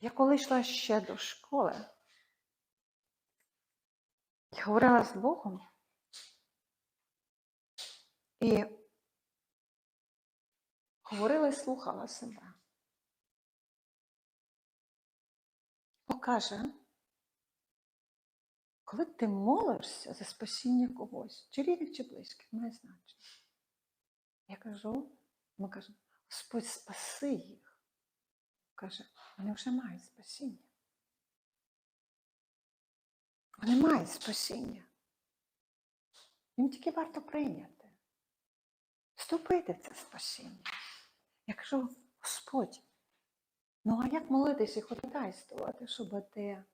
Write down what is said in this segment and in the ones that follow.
Я коли йшла ще до школи, я говорила з Богом і говорила і слухала себе. Бог каже, коли ти молишся за спасіння когось, чи рідних, чи близьких, має значення. Я кажу, ми кажемо, Господь спаси їх. Каже, вони вже мають спасіння. Вони мають спасіння. Їм тільки варто прийняти. Вступити в це спасіння. Я кажу, Господь, ну а як молитися і ходатайствувати, щоб ти,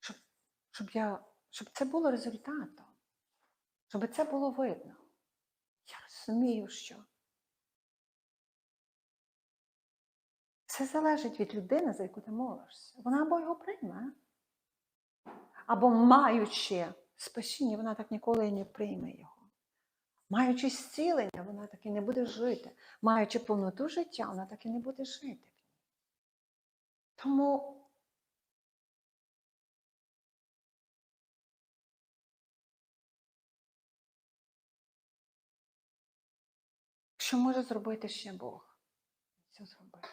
щоб, щоб, я, щоб це було результатом, щоб це було видно. Я розумію, що Це залежить від людини, за яку ти молишся. Вона або його прийме, або маючи спасіння, вона так ніколи і не прийме його. Маючи зцілення, вона так і не буде жити. Маючи повноту життя, вона так і не буде жити. Тому що може зробити ще Бог? Це зробити.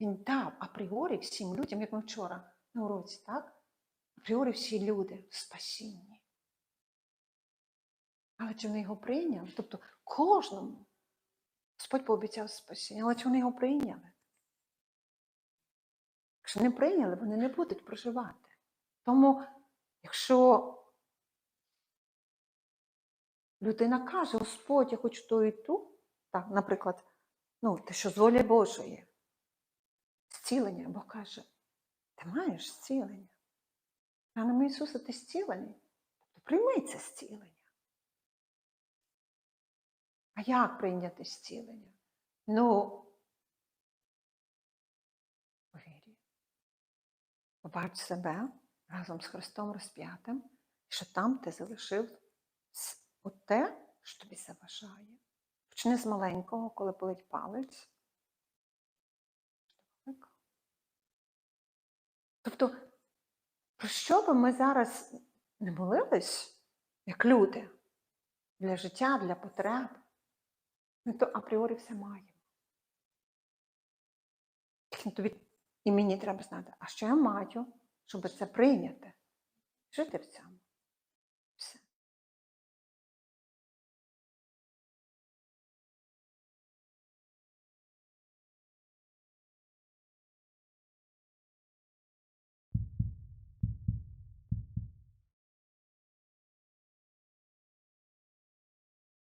Він дав апріорі всім людям, як ми вчора на уроці, так? Апріорі всі люди в спасінні. Але чи вони його прийняли? Тобто кожному Господь пообіцяв спасіння, але чи вони його прийняли? Якщо не прийняли, вони не будуть проживати. Тому, якщо людина каже, Господь, я хочу ту і ту, так, наприклад, ну, те, що з волі Божої, зцілення, Бог каже, ти маєш зцілення. Ранами Ісуса ти зцілений. Тобто прийми це зцілення. А як прийняти зцілення? Ну, у вірі. Побач себе разом з Христом розп'ятим, що там ти залишив те, що тобі заважає. Почни з маленького, коли болить палець. Тобто, про що би ми зараз не молились, як люди, для життя, для потреб, ми то апріорі все маємо. Тобі і мені треба знати, а що я маю, щоб це прийняти, жити в цьому.